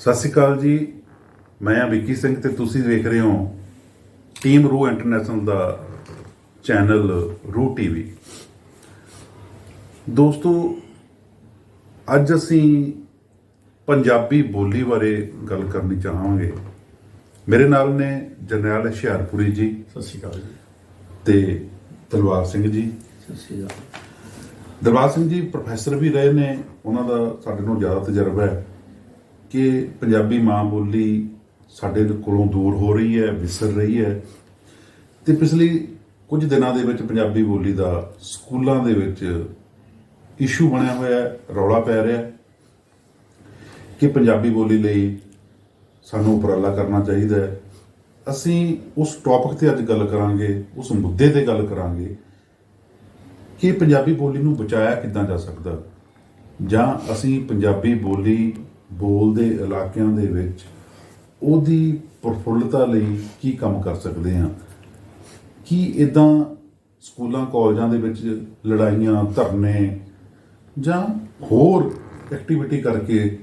ਸਤਿ ਸ਼੍ਰੀ ਅਕਾਲ ਜੀ। ਮੈਂ ਹਾਂ ਵਿੱਕੀ ਸਿੰਘ ਤੇ ਤੁਸੀਂ ਦੇਖ ਰਹੇ ਹੋ ਟੀਮ ਰੂ ਇੰਟਰਨੈਸ਼ਨਲ ਦਾ ਚੈਨਲ ਰੂ ਟੀਵੀ। ਦੋਸਤੋ ਅੱਜ ਅਸੀਂ ਪੰਜਾਬੀ ਬੋਲੀ ਬਾਰੇ ਗੱਲ ਕਰਨੀ ਚਾਹਾਂਗੇ। ਮੇਰੇ ਨਾਲ ਨੇ ਜਰਨੈਲ ਹੁਸ਼ਿਆਰਪੁਰੀ ਜੀ ਸਤਿ ਸ਼੍ਰੀ ਅਕਾਲ ਜੀ। ਤੇ ਤਲਵਾਰ ਸਿੰਘ ਜੀ। ਸਤਿ ਸ਼੍ਰੀ ਅਕਾਲ। ਦਰਬਾਰ ਸਿੰਘ ਜੀ ਪ੍ਰੋਫੈਸਰ ਵੀ ਰਹੇ ਨੇ। ਉਹਨਾਂ ਦਾ ਸਾਡੇ ਨਾਲੋਂ ਜ਼ਿਆਦਾ ਤਜਰਬਾ ਹੈ। ਕਿ ਪੰਜਾਬੀ ਮਾਂ ਬੋਲੀ ਸਾਡੇ ਕੋਲੋਂ ਦੂਰ ਹੋ ਰਹੀ ਹੈ, ਵਿਸਰ ਰਹੀ ਹੈ। ਤੇ ਪਿਛਲੇ ਕੁਝ ਦਿਨਾਂ ਦੇ ਵਿੱਚ ਪੰਜਾਬੀ ਬੋਲੀ ਦਾ ਸਕੂਲਾਂ ਦੇ ਵਿੱਚ ਇਸ਼ੂ ਬਣਿਆ ਹੋਇਆ ਹੈ, ਰੌਲਾ ਪੈ ਰਿਹਾ ਹੈ ਕਿ ਪੰਜਾਬੀ ਬੋਲੀ ਲਈ ਸਾਨੂੰ ਉਪਰਾਲਾ ਕਰਨਾ ਚਾਹੀਦਾ ਹੈ। ਅਸੀਂ ਉਸ ਟੌਪਿਕ ਤੇ ਅੱਜ ਗੱਲ ਕਰਾਂਗੇ, ਉਸ ਮੁੱਦੇ ਤੇ ਗੱਲ ਕਰਾਂਗੇ ਕਿ ਪੰਜਾਬੀ ਬੋਲੀ ਨੂੰ ਬਚਾਇਆ ਕਿੱਦਾਂ ਜਾ ਸਕਦਾ। ਜਾਂ ਅਸੀਂ ਪੰਜਾਬੀ ਬੋਲੀ ਬੋਲਦੇ ਇਲਾਕਿਆਂ ਦੇ ਵਿੱਚ ਉਹਦੀ ਪ੍ਰਫੁੱਲਤਾ ਲਈ ਕੀ ਕੰਮ ਕਰ ਸਕਦੇ ਹਾਂ? ਕੀ ਇਦਾਂ ਸਕੂਲਾਂ, ਕਾਲਜਾਂ ਦੇ ਵਿੱਚ ਲੜਾਈਆਂ, ਧਰਨੇ ਜਾਂ ਹੋਰ ਐਕਟੀਵਿਟੀ ਕਰਕੇ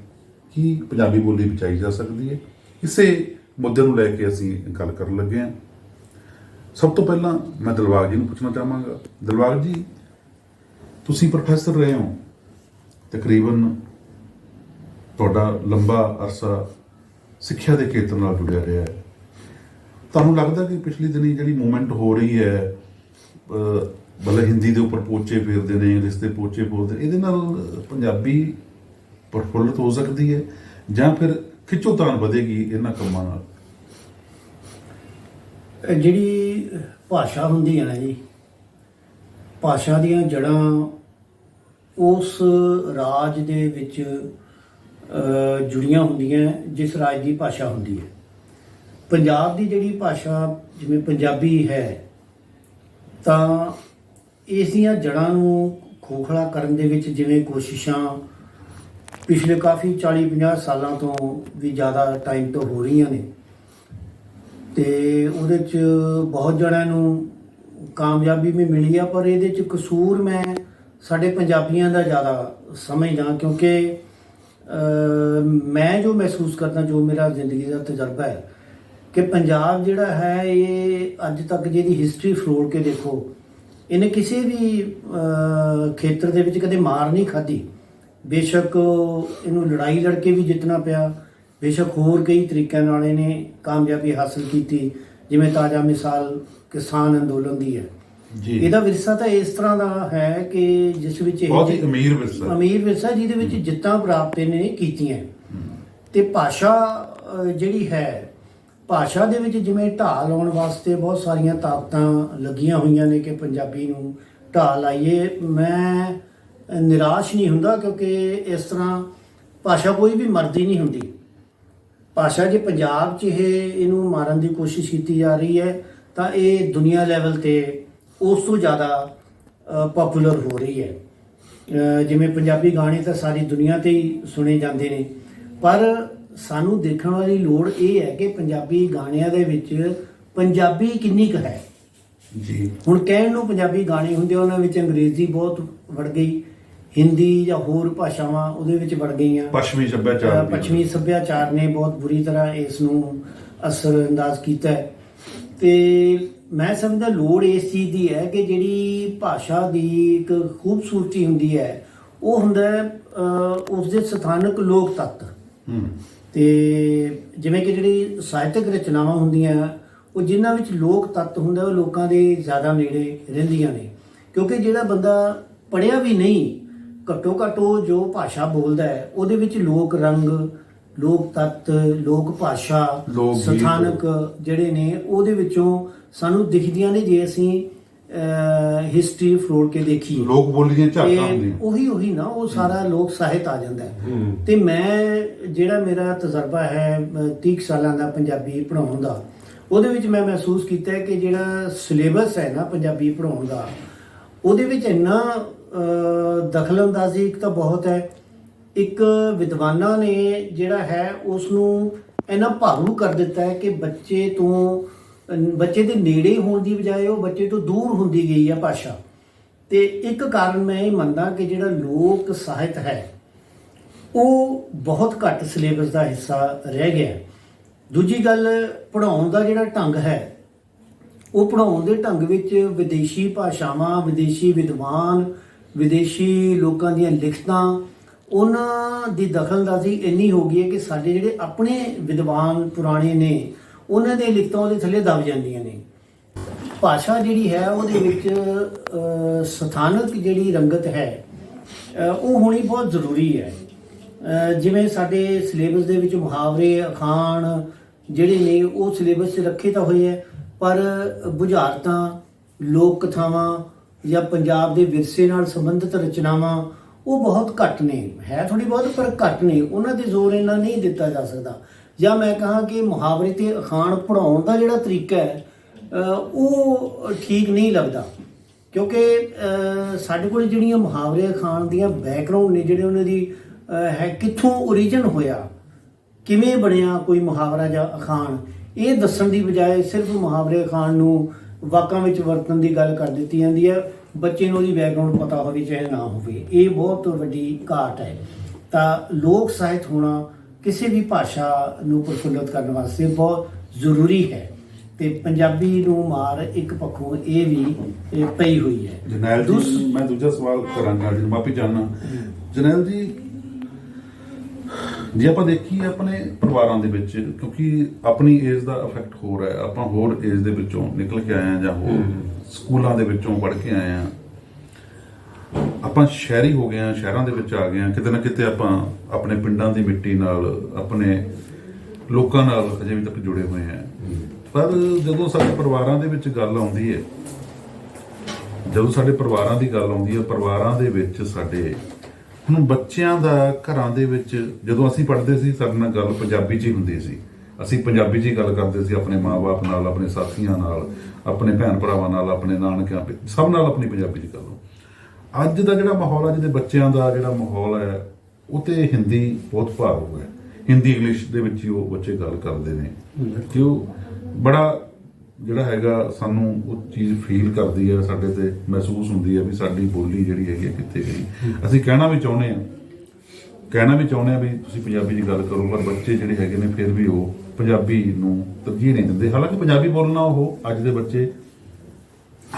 ਕੀ ਪੰਜਾਬੀ ਬੋਲੀ ਬਚਾਈ ਜਾ ਸਕਦੀ ਹੈ? ਇਸੇ ਮੁੱਦੇ ਨੂੰ ਲੈ ਕੇ ਅਸੀਂ ਗੱਲ ਕਰਨ ਲੱਗੇ ਹਾਂ। ਸਭ ਤੋਂ ਪਹਿਲਾਂ ਮੈਂ ਦਿਲਬਾਗ ਜੀ ਨੂੰ ਪੁੱਛਣਾ ਚਾਹਾਂਗਾ। ਦਿਲਬਾਗ ਜੀ, ਤੁਸੀਂ ਪ੍ਰੋਫੈਸਰ ਰਹੇ ਹੋ ਤਕਰੀਬਨ ਤੁਹਾਡਾ ਲੰਬਾ ਅਰਸਾ ਸਿੱਖਿਆ ਦੇ ਖੇਤਰ ਨਾਲ ਜੁੜਿਆ ਰਿਹਾ ਹੈ। ਤੁਹਾਨੂੰ ਲੱਗਦਾ ਕਿ ਪਿਛਲੇ ਦਿਨੀ ਜਿਹੜੀ ਮੂਵਮੈਂਟ ਹੋ ਰਹੀ ਹੈ ਮਤਲਬ ਹਿੰਦੀ ਦੇ ਉੱਪਰ ਪੋਚੇ ਫੇਰਦੇ ਨੇ, ਇੰਗਲਿਸ਼ ਦੇ ਪੋਚੇ ਬੋਲਦੇ ਇਹਦੇ ਨਾਲ ਪੰਜਾਬੀ ਪ੍ਰਫੁੱਲਤ ਹੋ ਸਕਦੀ ਹੈ ਜਾਂ ਫਿਰ ਖਿੱਚੋਤਾਣ ਵਧੇਗੀ ਇਹਨਾਂ ਕੰਮਾਂ ਨਾਲ? ਜਿਹੜੀ ਭਾਸ਼ਾ ਹੁੰਦੀ ਹੈ ਨਾ ਜੀ, ਭਾਸ਼ਾ ਦੀਆਂ ਜੜਾਂ ਉਸ ਰਾਜ ਦੇ ਵਿੱਚ ਜੁੜੀਆਂ ਹੁੰਦੀਆਂ ਜਿਸ ਰਾਜ ਦੀ ਭਾਸ਼ਾ ਹੁੰਦੀ ਹੈ। ਪੰਜਾਬ ਦੀ ਜਿਹੜੀ ਭਾਸ਼ਾ ਜਿਵੇਂ ਪੰਜਾਬੀ ਹੈ, ਤਾਂ ਇਸ ਦੀਆਂ ਜੜਾਂ ਨੂੰ ਖੋਖਲਾ ਕਰਨ ਦੇ ਵਿੱਚ ਜਿਵੇਂ ਕੋਸ਼ਿਸ਼ਾਂ ਪਿਛਲੇ ਕਾਫੀ 40 50 ਸਾਲਾਂ ਤੋਂ ਵੀ ਜ਼ਿਆਦਾ ਟਾਈਮ ਤੋਂ ਹੋ ਰਹੀਆਂ ਨੇ, ਤੇ ਉਹਦੇ ਚ ਬਹੁਤ ਜਣਿਆਂ ਨੂੰ ਕਾਮਯਾਬੀ ਵੀ ਮਿਲੀ ਆ, ਪਰ ਇਹਦੇ ਚ ਕਸੂਰ ਮੈਂ ਸਾਡੇ ਪੰਜਾਬੀਆਂ ਦਾ ਜ਼ਿਆਦਾ ਸਮਝਦਾ, ਕਿਉਂਕਿ ਮੈਂ ਜੋ ਮਹਿਸੂਸ ਕਰਦਾ, ਜੋ ਮੇਰਾ ਜ਼ਿੰਦਗੀ ਦਾ ਤਜਰਬਾ ਹੈ, ਕਿ ਪੰਜਾਬ ਜਿਹੜਾ ਹੈ, ਇਹ ਅੱਜ ਤੱਕ ਜਿਹਦੀ ਹਿਸਟਰੀ ਫਰੋੜ ਕੇ ਦੇਖੋ, ਇਹਨੇ ਕਿਸੇ ਵੀ ਖੇਤਰ ਦੇ ਵਿੱਚ ਕਦੇ ਮਾਰ ਨਹੀਂ ਖਾਧੀ। ਬੇਸ਼ੱਕ ਇਹਨੂੰ ਲੜਾਈ ਲੜ ਕੇ ਵੀ ਜਿੱਤਣਾ ਪਿਆ। ਬੇਸ਼ੱਕ ਹੋਰ ਕਈ ਤਰੀਕਿਆਂ ਨਾਲ ਇਹਨੇ ਕਾਮਯਾਬੀ ਹਾਸਲ ਕੀਤੀ, ਜਿਵੇਂ ਤਾਜ਼ਾ ਮਿਸਾਲ ਕਿਸਾਨ ਅੰਦੋਲਨ ਦੀ ਹੈ। ਜੀ। ਇਹਦਾ ਵਿਰਸਾ ਤਾਂ ਇਸ ਤਰ੍ਹਾਂ ਦਾ ਹੈ ਕਿ ਜਿਸ ਵਿੱਚ ਇਹ ਬਹੁਤ ਹੀ ਅਮੀਰ ਵਿਰਸਾ। ਅਮੀਰ ਵਿਰਸਾ ਜਿਹਦੇ ਵਿੱਚ ਜਿੱਤਾਂ ਪ੍ਰਾਪਤ ਇਹਨੇ ਕੀਤੀਆਂ। ਤੇ ਭਾਸ਼ਾ ਜਿਹੜੀ ਹੈ ਭਾਸ਼ਾ ਦੇ ਵਿੱਚ ਜਿਵੇਂ ਢਾਲ ਲਾਉਣ ਵਾਸਤੇ ਬਹੁਤ ਸਾਰੀਆਂ ਤਾਕਤਾਂ ਲੱਗੀਆਂ ਹੋਈਆਂ ਨੇ ਕਿ ਪੰਜਾਬੀ ਨੂੰ ਢਾਲ ਲਾਈਏ। ਮੈਂ ਨਿਰਾਸ਼ ਨਹੀਂ ਹੁੰਦਾ ਕਿਉਂਕਿ ਇਸ ਤਰ੍ਹਾਂ ਭਾਸ਼ਾ ਕੋਈ ਵੀ ਮਰਦੀ ਨਹੀਂ ਹੁੰਦੀ। ਭਾਸ਼ਾ ਜੇ ਪੰਜਾਬ 'ਚ ਇਹ ਇਹਨੂੰ ਮਾਰਨ ਦੀ ਕੋਸ਼ਿਸ਼ ਕੀਤੀ ਜਾ ਰਹੀ ਹੈ ਤਾਂ ਇਹ ਦੁਨੀਆ ਲੈਵਲ ਤੇ ਉਸ ਤੋਂ ਜ਼ਿਆਦਾ ਪਪੂਲਰ ਹੋ ਰਹੀ ਹੈ। ਜਿਵੇਂ ਪੰਜਾਬੀ ਗਾਣੇ ਤਾਂ ਸਾਰੀ ਦੁਨੀਆ ਤੇ ਹੀ ਸੁਣੇ ਜਾਂਦੇ ਨੇ। ਪਰ ਸਾਨੂੰ ਦੇਖਣ ਵਾਲੀ ਲੋੜ ਇਹ ਹੈ ਕਿ ਪੰਜਾਬੀ ਗਾਣਿਆਂ ਦੇ ਵਿੱਚ ਪੰਜਾਬੀ ਕਿੰਨੀ ਕੁ ਹੈ। ਜੀ। ਹੁਣ ਕਹਿਣ ਨੂੰ ਪੰਜਾਬੀ ਗਾਣੇ ਹੁੰਦੇ ਉਹਨਾਂ ਵਿੱਚ ਅੰਗਰੇਜ਼ੀ ਬਹੁਤ ਵੜ ਗਈ ਹਿੰਦੀ ਜਾਂ ਹੋਰ ਭਾਸ਼ਾਵਾਂ ਉਹਦੇ ਵਿੱਚ ਵੜ ਗਈਆਂ। ਪੱਛਮੀ ਸੱਭਿਆਚਾਰ ਪੱਛਮੀ ਸੱਭਿਆਚਾਰ ਨੇ ਬਹੁਤ ਬੁਰੀ ਤਰ੍ਹਾਂ ਇਸ ਨੂੰ ਅਸਰ ਅੰਦਾਜ਼ ਕੀਤਾ ਹੈ। ਤੇ ਮੈਂ ਸਮਝਦਾ ਲੋੜ ਇਸ ਚੀਜ਼ ਦੀ ਹੈ ਕਿ ਜਿਹੜੀ ਭਾਸ਼ਾ ਦੀ ਇੱਕ ਖੂਬਸੂਰਤੀ ਹੁੰਦੀ ਹੈ ਉਹ ਹੁੰਦਾ ਉਸ ਦੇ ਸਥਾਨਕ ਲੋਕ ਤੱਤ। ਤੇ ਜਿਵੇਂ ਕਿ ਜਿਹੜੀ ਸਾਹਿਤਕ ਰਚਨਾਵਾਂ ਹੁੰਦੀਆਂ ਉਹ ਜਿਨ੍ਹਾਂ ਵਿੱਚ ਲੋਕ ਤੱਤ ਹੁੰਦਾ ਉਹ ਲੋਕਾਂ ਦੇ ਜ਼ਿਆਦਾ ਨੇੜੇ ਰਹਿੰਦੀਆਂ ਨੇ। ਕਿਉਂਕਿ ਜਿਹੜਾ ਬੰਦਾ ਪੜਿਆ ਵੀ ਨਹੀਂ ਘੱਟੋ ਘੱਟ ਉਹ ਜੋ ਭਾਸ਼ਾ ਬੋਲਦਾ ਹੈ ਉਹਦੇ ਵਿੱਚ ਲੋਕ ਰੰਗ ਲੋਕ ਤੱਤ ਲੋਕ ਭਾਸ਼ਾ ਲੋਕ ਗੀਤ। ਸਥਾਨਕ ਜਿਹੜੇ ਨੇ ਉਹਦੇ ਵਿੱਚੋਂ ਸਾਨੂੰ ਦਿਖਦੀਆਂ ਨੇ ਜੇ ਅਸੀਂ ਹਿਸਟਰੀ ਫਰੋੜ ਕੇ ਦੇਖੀਏ। ਲੋਕ ਬੋਲੀ ਦੀਆਂ ਝਾਕਾਂ ਤੇ ਹੁੰਦੀਆਂ। ਉਹੀ ਉਹੀ ਨਾ ਉਹ ਸਾਰਾ ਲੋਕ ਸਾਹਿਤ ਆ ਜਾਂਦਾ ਹੈ। ਤੇ ਮੈਂ ਜਿਹੜਾ ਮੇਰਾ ਤਜਰਬਾ ਹੈ ਅਹ, 30 ਕੁ ਸਾਲਾਂ ਦਾ ਪੰਜਾਬੀ ਪੜ੍ਹਾਉਣ ਦਾ ਉਹਦੇ ਵਿੱਚ ਮੈਂ ਮਹਿਸੂਸ ਕੀਤਾ ਹੈ ਕਿ ਜਿਹੜਾ ਸਿਲੇਬਸ ਹੈ ਨਾ ਪੰਜਾਬੀ ਪੜ੍ਹਾਉਣ ਦਾ ਉਹਦੇ ਵਿੱਚ ਇੰਨਾ ਅਹ, ਦਖਲਅੰਦਾਜ਼ੀ ਇੱਕ ਤਾਂ ਬਹੁਤ ਹੈ ਇੱਕ ਵਿਦਵਾਨਾਂ ਨੇ ਜਿਹੜਾ ਹੈ ਉਸ ਨੂੰ ਇੰਨਾ ਭਾਰੂ ਕਰ ਦਿੱਤਾ ਹੈ ਕਿ ਬੱਚੇ ਤੋਂ, ਬੱਚੇ ਦੇ ਨੇੜੇ ਹੋਣ ਦੀ ਬਜਾਏ ਉਹ ਬੱਚੇ ਤੋਂ ਦੂਰ ਹੁੰਦੀ ਗਈ ਹੈ ਭਾਸ਼ਾ। ਤੇ ਇੱਕ ਕਾਰਨ ਮੈਂ ਇਹ ਮੰਨਦਾ ਕਿ ਜਿਹੜਾ ਲੋਕ ਸਾਹਿਤ ਹੈ, ਉਹ ਬਹੁਤ ਘੱਟ ਸਿਲੇਬਸ ਦਾ ਹਿੱਸਾ ਰਹਿ ਗਿਆ ਦੂਜੀ ਗੱਲ ਪੜਾਉਣ ਦਾ ਜਿਹੜਾ ਢੰਗ ਹੈ, ਉਹ ਪੜਾਉਣ ਦੇ ਢੰਗ ਵਿੱਚ ਵਿਦੇਸ਼ੀ ਭਾਸ਼ਾਵਾਂ, ਵਿਦੇਸ਼ੀ ਵਿਦਵਾਨ, ਵਿਦੇਸ਼ੀ ਲੋਕਾਂ ਦੀਆਂ ਲਿਖਤਾਂ ਉਹਨਾਂ ਦੀ ਦਖਲਅੰਦਾਜ਼ੀ ਇੰਨੀ ਹੋ ਗਈ ਹੈ ਕਿ ਸਾਡੇ ਜਿਹੜੇ ਆਪਣੇ ਵਿਦਵਾਨ ਪੁਰਾਣੇ ਨੇ, ਉਹਨਾਂ ਦੇ ਲਿਖਤਾਂ ਉਹਦੇ ਥੱਲੇ ਦਬ ਜਾਂਦੀਆਂ ਨੇ। ਭਾਸ਼ਾ ਜਿਹੜੀ ਹੈ ਉਹਦੇ ਵਿੱਚ ਸਥਾਨਕ ਜਿਹੜੀ ਰੰਗਤ ਹੈ ਉਹ ਹੋਣੀ ਬਹੁਤ ਜ਼ਰੂਰੀ ਹੈ। ਜਿਵੇਂ ਸਾਡੇ ਸਿਲੇਬਸ ਦੇ ਵਿੱਚ ਮੁਹਾਵਰੇ, ਅਖਾਣ ਜਿਹੜੇ ਨੇ, ਉਹ ਸਿਲੇਬਸ 'ਚ ਰੱਖੇ ਤਾਂ ਹੋਏ ਹੈ, ਪਰ ਬੁਝਾਰਤਾਂ, ਲੋਕ ਕਥਾਵਾਂ ਜਾਂ ਪੰਜਾਬ ਦੇ ਵਿਰਸੇ ਨਾਲ ਸੰਬੰਧਿਤ ਰਚਨਾਵਾਂ ਉਹ ਬਹੁਤ ਘੱਟ ਨੇ, ਹੈ ਥੋੜੀ ਬਹੁਤ, ਪਰ ਘੱਟ ਨੇ, ਉਹਨਾਂ ਤੇ ਜ਼ੋਰ ਇੰਨਾ ਨਹੀਂ ਦਿੱਤਾ ਜਾ ਸਕਦਾ। ਜਾਂ ਮੈਂ ਕਹਾਂ ਕਿ ਮੁਹਾਵਰੇ ਤੇ ਅਖਾਣ ਪੜਾਉਣ ਦਾ ਜਿਹੜਾ ਤਰੀਕਾ ਹੈ ਉਹ ਠੀਕ ਨਹੀਂ ਲੱਗਦਾ। ਕਿਉਂਕਿ ਸਾਡੇ ਕੋਲ ਜਿਹੜੀਆਂ ਮੁਹਾਵਰੇ ਅਖਾਣ ਦੀਆਂ ਬੈਕਗ੍ਰਾਉਂਡ ਨੇ, ਜਿਹੜੇ ਉਹਨਾਂ ਦੀ ਹੈ ਕਿੱਥੋਂ origin ਹੋਇਆ, ਕਿਵੇਂ ਬਣਿਆ ਕੋਈ ਮੁਹਾਵਰਾ ਜਾਂ ਅਖਾਣ, ਇਹ ਦੱਸਣ ਦੀ ਬਜਾਏ ਸਿਰਫ ਮੁਹਾਵਰੇ ਅਖਾਣ ਨੂੰ ਵਾਕਾਂ ਵਿੱਚ ਵਰਤਣ ਦੀ ਗੱਲ ਕਰ ਦਿੱਤੀ ਜਾਂਦੀ ਹੈ। ਬੱਚੇ ਨੂੰ ਉਹਦੀ ਬੈਕਗ੍ਰਾਉਂਡ ਪਤਾ ਹੋਵੇ ਚਾਹੇ ਨਾ ਹੋਵੇ ਇਹ ਬਹੁਤ ਵੱਡੀ ਘਾਟ ਹੈ। ਤਾਂ ਲੋਕ ਸਾਹਿਤ ਹੋਣਾ ਕਿਸੇ ਵੀ ਭਾਸ਼ਾ ਨੂੰ ਪ੍ਰਫੁੱਲਤ ਕਰਨ ਵਾਸਤੇ ਬਹੁਤ ਜ਼ਰੂਰੀ ਹੈ। ਤੇ ਪੰਜਾਬੀ ਨੂੰ ਮਾਰ ਇੱਕ ਪੱਖੋਂ ਇਹ ਵੀ ਪਈ ਹੋਈ ਹੈ। ਜਨੈਲ ਜੀ ਮੈਂ ਦੂਜਾ ਸਵਾਲ ਕਰਾਂਗਾ ਜੀ ਮਾਫੀ ਚਾਹਨਾ ਜਨੈਲ ਜੀ ਜੇ ਆਪਾਂ ਦੇਖੀਏ ਆਪਣੇ ਪਰਿਵਾਰਾਂ ਦੇ ਵਿੱਚ ਕਿਉਂਕਿ ਆਪਣੀ ਏਜ ਦਾ ਇਫੈਕਟ ਹੋ ਰਿਹਾ ਹੈ ਆਪਾਂ ਹੋਰ ਏਜ ਦੇ ਵਿੱਚੋਂ ਨਿਕਲ ਕੇ ਆਏ ਆ ਜਾਂ ਹੋਰ ਸਕੂਲਾਂ ਦੇ ਵਿੱਚੋਂ ਪੜ੍ਹ ਕੇ ਆਏ ਆ ਆਪਾਂ ਸ਼ਹਿਰੀ ਹੋ ਗਏ ਆ ਸ਼ਹਿਰਾਂ ਦੇ ਵਿੱਚ ਆ ਗਏ ਆ ਕਿਤੇ ਨਾ ਕਿਤੇ ਆਪਾਂ ਆਪਣੇ ਪਿੰਡਾਂ ਦੀ ਮਿੱਟੀ ਨਾਲ ਆਪਣੇ ਲੋਕਾਂ ਨਾਲ ਅਜੇ ਵੀ ਤੱਕ ਜੁੜੇ ਹੋਏ ਆ ਪਰ ਜਦੋਂ ਸਾਡੇ ਪਰਿਵਾਰਾਂ ਦੇ ਵਿੱਚ ਗੱਲ ਆਉਂਦੀ ਹੈ ਜਦੋਂ ਸਾਡੇ ਪਰਿਵਾਰਾਂ ਦੀ ਗੱਲ ਆਉਂਦੀ ਹੈ ਪਰਿਵਾਰਾਂ ਦੇ ਵਿੱਚ ਸਾਡੇ ਹੁਣ ਬੱਚਿਆਂ ਦਾ ਘਰਾਂ ਦੇ ਵਿੱਚ ਜਦੋਂ ਅਸੀਂ ਪੜ੍ਹਦੇ ਸੀ ਸਾਡੇ ਨਾਲ ਗੱਲ ਪੰਜਾਬੀ 'ਚ ਹੀ ਹੁੰਦੀ ਸੀ। ਅਸੀਂ ਪੰਜਾਬੀ 'ਚ ਹੀ ਗੱਲ ਕਰਦੇ ਸੀ ਆਪਣੇ ਮਾਪੇ ਨਾਲ ਆਪਣੇ ਸਾਥੀਆਂ ਨਾਲ ਆਪਣੇ ਭੈਣ ਭਰਾਵਾਂ ਨਾਲ ਆਪਣੇ ਨਾਨਕਿਆਂ ਤੇ ਸਭ ਨਾਲ ਆਪਣੀ ਪੰਜਾਬੀ 'ਚ ਗੱਲ। ਅੱਜ ਦਾ ਜਿਹੜਾ ਮਾਹੌਲ ਹੈ ਜਿਹਦੇ ਬੱਚਿਆਂ ਦਾ ਜਿਹੜਾ ਮਾਹੌਲ ਹੈ ਉਹ ਤੇ ਹਿੰਦੀ ਬਹੁਤ ਭਾਰ ਹੋ। ਗਿਆ ਹਿੰਦੀ ਇੰਗਲਿਸ਼ ਦੇ ਵਿੱਚ ਹੀ ਉਹ ਬੱਚੇ ਗੱਲ ਕਰਦੇ ਨੇ। ਕਿ ਉਹ ਬੜਾ ਜਿਹੜਾ ਹੈਗਾ ਸਾਨੂੰ ਉਹ ਚੀਜ਼ ਫੀਲ ਕਰਦੀ ਹੈ ਸਾਡੇ ਤੇ ਮਹਿਸੂਸ ਹੁੰਦੀ ਹੈ ਵੀ ਸਾਡੀ ਬੋਲੀ ਜਿਹੜੀ ਹੈਗੀ ਕਿੱਥੇ ਗਈ। ਅਸੀਂ ਕਹਿਣਾ ਵੀ ਚਾਹੁੰਦੇ ਆ ਕਹਿਣਾ ਵੀ ਚਾਹੁੰਦੇ ਆ ਵੀ ਤੁਸੀਂ ਪੰਜਾਬੀ ਦੀ ਗੱਲ ਕਰੋ ਪਰ ਬੱਚੇ ਜਿਹੜੇ ਹੈਗੇ ਨੇ ਫਿਰ ਵੀ ਉਹ ਪੰਜਾਬੀ ਨੂੰ ਤਰਜੀਹ ਨਹੀਂ ਦਿੰਦੇ। ਹਾਲਾਂਕਿ ਪੰਜਾਬੀ ਬੋਲਣਾ ਉਹ ਅੱਜ ਦੇ ਬੱਚੇ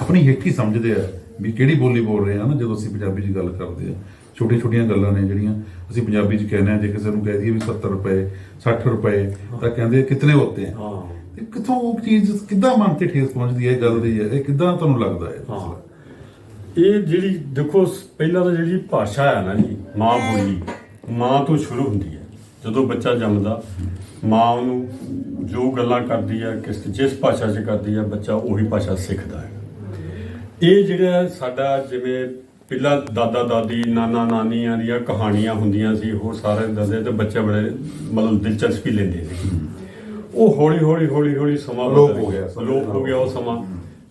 ਆਪਣੀ ਹਿੱਕ ਹੀ ਸਮਝਦੇ ਆ ਵੀ ਕਿਹੜੀ ਬੋਲੀ ਬੋਲ ਰਹੇ ਆ ਨਾ ਜਦੋਂ ਅਸੀਂ ਪੰਜਾਬੀ 'ਚ ਗੱਲ ਕਰਦੇ ਆ ਛੋਟੀਆਂ ਛੋਟੀਆਂ ਗੱਲਾਂ ਨੇ ਜਿਹੜੀਆਂ ਅਸੀਂ ਪੰਜਾਬੀ 'ਚ ਕਹਿੰਦੇ ਆ ਜੇ ਕਿਸੇ ਨੂੰ ਕਹਿ ਦਈਏ ਵੀ 70 ਰੁਪਏ 60 ਰੁਪਏ ਤਾਂ ਕਹਿੰਦੇ ਕਿੰਨੇ ਹੋਤੇ ਆ। ਹਾਂ। ਤੇ ਕਿੱਥੋਂ ਉਹ ਚੀਜ਼ ਕਿੱਦਾਂ ਮਨ ਤੇ ਠੇਸ ਪਹੁੰਚਦੀ ਹੈ, ਇਹ ਗੱਲ ਦੀ ਹੈ, ਇਹ ਕਿੱਦਾਂ ਤੁਹਾਨੂੰ ਲੱਗਦਾ ਹੈ? ਹਾਂ। ਇਹ ਜਿਹੜੀ ਦੇਖੋ ਪਹਿਲਾਂ ਤਾਂ ਜਿਹੜੀ ਭਾਸ਼ਾ ਹੈ ਨਾ ਜੀ, ਮਾਂ ਬੋਲੀ, ਮਾਂ ਤੋਂ ਸ਼ੁਰੂ ਹੁੰਦੀ ਹੈ। ਜਦੋਂ ਬੱਚਾ ਜੰਮਦਾ, ਮਾਂ ਉਹਨੂੰ ਜੋ ਗੱਲਾਂ ਕਰਦੀ ਹੈ, ਕਿਸ ਜਿਸ ਭਾਸ਼ਾ 'ਚ ਕਰਦੀ ਹੈ, ਬੱਚਾ ਉਹੀ ਭਾਸ਼ਾ ਸਿੱਖਦਾ ਹੈ। ਇਹ ਜਿਹੜਾ ਸਾਡਾ ਜਿਵੇਂ ਪਹਿਲਾਂ ਦਾਦਾ, ਦਾਦੀ, ਨਾਨਾ, ਨਾਨੀਆਂ ਦੀਆਂ ਕਹਾਣੀਆਂ ਹੁੰਦੀਆਂ ਸੀ ਹੋਰ ਸਾਰੇ ਦੱਸਦੇ ਤੇ ਬੱਚੇ ਬੜੇ ਮਤਲਬ ਦਿਲਚਸਪੀ ਲੈਂਦੇ ਨੇ। ਉਹ ਹੌਲੀ ਹੌਲੀ ਹੌਲੀ ਹੌਲੀ ਸਮਾਂ ਲੋਪ ਬਦਲ ਹੋ ਗਿਆ। ਸਮੇਂ ਲੋਪ ਹੋ ਗਿਆ ਉਹ ਸਮਾਂ।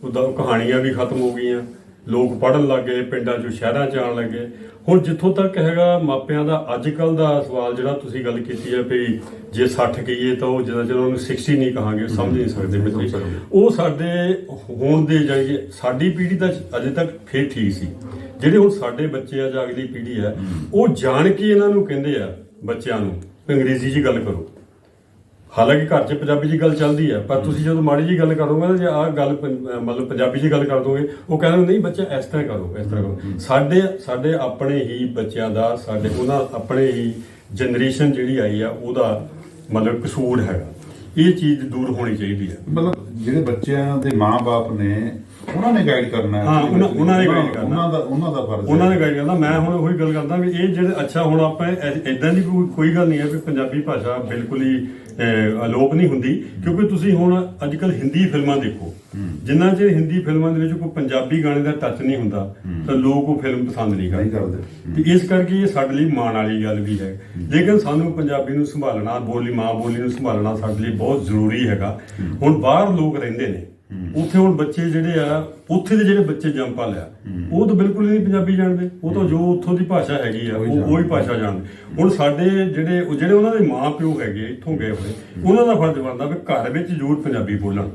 ਉਹਦਾ ਉਹ ਕਹਾਣੀਆਂ ਵੀ ਖਤਮ ਹੋ ਗਈਆਂ। ਲੋਕ ਪੜਨ ਲੱਗੇ ਪਿੰਡਾਂ ਚੋਂ ਸ਼ਹਿਰਾਂ ਚ ਆਉਣ ਲੱਗੇ ਹੁਣ ਜਿੱਥੋਂ ਤੱਕ ਹੈਗਾ ਮਾਪਿਆਂ ਦਾ ਅੱਜ ਕੱਲ ਦਾ ਸਵਾਲ ਜਿਹੜਾ ਤੁਸੀਂ ਗੱਲ ਕੀਤੀ ਹੈ ਵੀ ਜੇ 60 ਕਹੀਏ ਤਾਂ ਉਹ ਜਦੋਂ ਜਦੋਂ ਉਹਨੂੰ 60 ਨਹੀਂ ਕਹਾਂਗੇ ਸਮਝ ਨਹੀਂ ਸਕਦੇ ਸਮਝ ਬੱਚੇ ਸਕਦੇ। ਉਹ ਸਾਡੇ ਹੁਣ ਦੇ ਜਾਈਏ ਸਾਡੀ ਪੀੜ੍ਹੀ ਦਾ ਅਜੇ ਤੱਕ ਫੇਰ ਠੀਕ ਸੀ। ਜਿਹੜੇ ਹੁਣ ਸਾਡੇ ਬੱਚੇ ਆ ਜਾਂ ਅਗਲੀ ਪੀੜ੍ਹੀ ਆ ਉਹ ਜਾਣ ਕੇ ਇਹਨਾਂ ਨੂੰ ਕਹਿੰਦੇ ਆ ਬੱਚਿਆਂ ਨੂੰ ਵੀ ਅੰਗਰੇਜ਼ੀ 'ਚ ਗੱਲ ਕਰੋ। ਹਾਲਾਂਕਿ ਘਰ 'ਚ ਪੰਜਾਬੀ 'ਚ ਗੱਲ ਚੱਲਦੀ ਹੈ ਪਰ ਤੁਸੀਂ ਜਦੋਂ ਮਾੜੀ ਜੀ ਗੱਲ ਕਰੋਗੇ ਨਾ ਜੇ ਆਹ ਗੱਲ ਪੰ- ਅਹ ਮਤਲਬ ਪੰਜਾਬੀ 'ਚ ਗੱਲ ਕਰ ਦੋਗੇ ਉਹ ਕਹਿੰਦੇ ਨਹੀਂ ਬੱਚਾ ਇਸ ਤਰ੍ਹਾਂ ਕਰੋ ਇਸ ਤਰ੍ਹਾਂ ਕਰੋ। ਸਾਡੇ ਸਾਡੇ ਆਪਣੇ ਹੀ ਬੱਚਿਆਂ ਦਾ ਸਾਡੇ ਉਹਨਾਂ ਆਪਣੇ ਹੀ ਜਨਰੇਸ਼ਨ ਜਿਹੜੀ ਆਈ ਆ ਉਹਦਾ ਮਤਲਬ ਕਸੂਰ ਹੈਗਾ। ਇਹ ਚੀਜ਼ ਦੂਰ ਹੋਣੀ ਚਾਹੀਦੀ ਹੈ। ਮਤਲਬ ਜਿਹੜੇ ਬੱਚਿਆਂ ਦੇ ਮਾਪੇ ਨੇ ਉਹਨਾਂ ਨੇ ਗਾਈਡ ਕਰਨਾ ਹੈ। ਹਾਂ, ਉਹਨਾਂ- ਉਹਨਾਂ ਨੇ guide ਕਰਨਾ। ਉਹਨਾਂ ਦਾ ਉਹਨਾਂ ਦਾ ਫਰਜ਼ ਉਹਨਾਂ ਹੈ। ਨੇ ਗਾਈਡ ਕਰਦਾ ਮੈਂ ਹੁਣ ਉਹੀ ਗੱਲ ਕਰਦਾ ਵੀ ਇਹ ਜਿਹੜੇ ਅੱਛਾ ਹੁਣ ਆਪਾਂ ਇਦਾਂ ਦੀ ਕੋਈ ਕੋਈ ਗੱਲ ਨਹੀਂ ਹੈ ਵੀ ਪੰਜਾਬੀ ਭਾਸ਼ਾ ਬਿਲਕੁਲ ਹੀ ਅਲੋਪ ਨਹੀਂ ਹੁੰਦੀ ਕਿਉਂਕਿ ਤੁਸੀਂ ਹੁਣ ਅੱਜ ਕੱਲ ਹਿੰਦੀ ਫਿਲਮਾਂ ਦੇਖੋ। ਜਿੰਨਾ ਚਿਰ ਹਿੰਦੀ ਫਿਲਮਾਂ ਦੇ ਵਿੱਚ ਕੋਈ ਪੰਜਾਬੀ ਗਾਣੇ ਦਾ ਟੱਚ ਨਹੀਂ ਹੁੰਦਾ ਤਾਂ ਲੋਕ ਉਹ ਫਿਲਮ ਪਸੰਦ ਨਹੀਂ ਕਰਦੇ। ਤੇ ਇਸ ਕਰਕੇ ਇਹ ਸਾਡੇ ਲਈ ਮਾਣ ਵਾਲੀ ਗੱਲ ਵੀ ਹੈ। ਲੇਕਿਨ ਸਾਨੂੰ ਪੰਜਾਬੀ ਨੂੰ ਸੰਭਾਲਣਾ ਬੋਲੀ ਮਾਂ ਬੋਲੀ ਨੂੰ ਸੰਭਾਲਣਾ ਸਾਡੇ ਲਈ ਬਹੁਤ ਜ਼ਰੂਰੀ ਹੈਗਾ। ਹੁਣ ਬਾਹਰ ਲੋਕ ਰਹਿੰਦੇ ਨੇ। ਉੱਥੇ ਹੁਣ ਬੱਚੇ ਜਿਹੜੇ ਆ ਉੱਥੇ ਦੇ ਜਿਹੜੇ ਬੱਚੇ ਜੰਮ ਪਾ ਲਿਆ ਉਹ ਤਾਂ ਬਿਲਕੁਲ ਹੀ ਨਹੀਂ ਪੰਜਾਬੀ ਜਾਣਦੇ। ਉਹ ਤਾਂ ਜੋ ਉੱਥੋਂ ਦੀ ਭਾਸ਼ਾ ਹੈਗੀ ਆ ਉਹ ਉਹੀ ਭਾਸ਼ਾ ਜਾਣਦੇ। ਹੁਣ ਸਾਡੇ ਜਿਹੜੇ ਉਹ ਜਿਹੜੇ ਉਹਨਾਂ ਦੇ ਮਾਂ ਪਿਓ ਹੈਗੇ ਇੱਥੋਂ ਗਏ ਹੋਏ ਉਹਨਾਂ ਦਾ ਫਰਜ਼ ਬਣਦਾ ਵੀ ਘਰ ਵਿੱਚ ਜ਼ਰੂਰ ਪੰਜਾਬੀ ਬੋਲਣ।